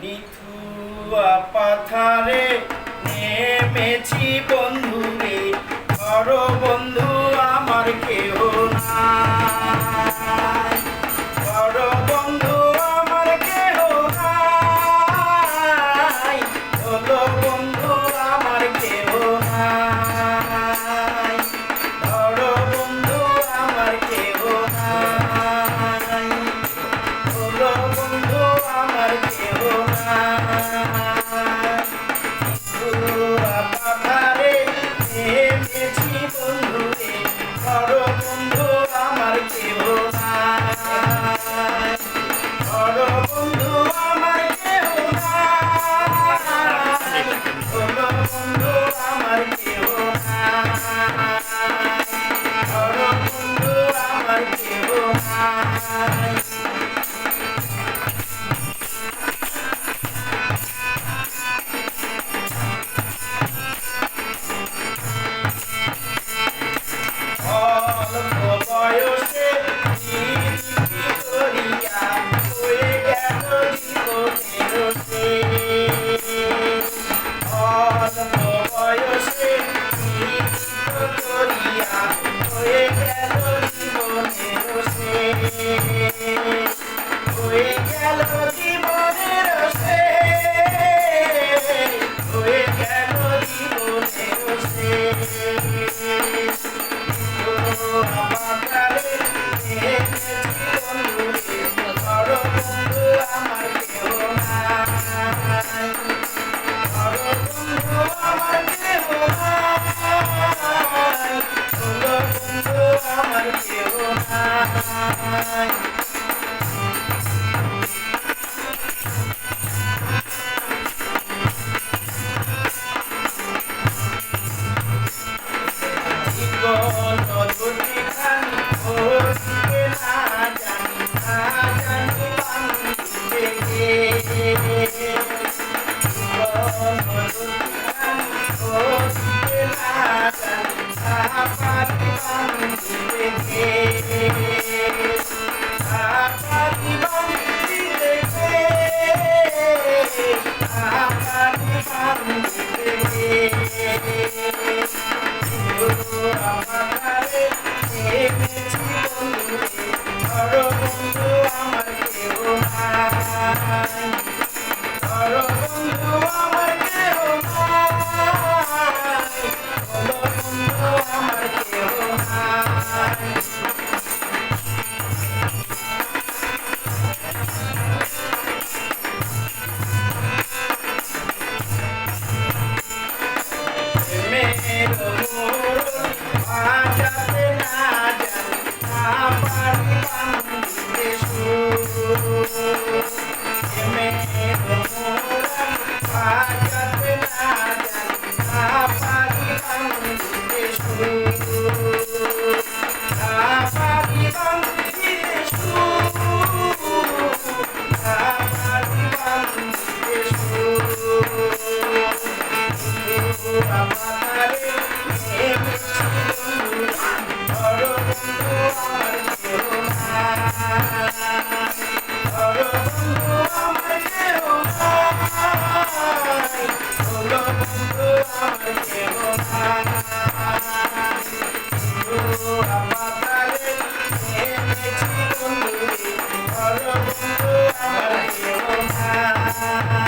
নিথুয়া পাথারে নেমেছি বন্ধু রে Yeah.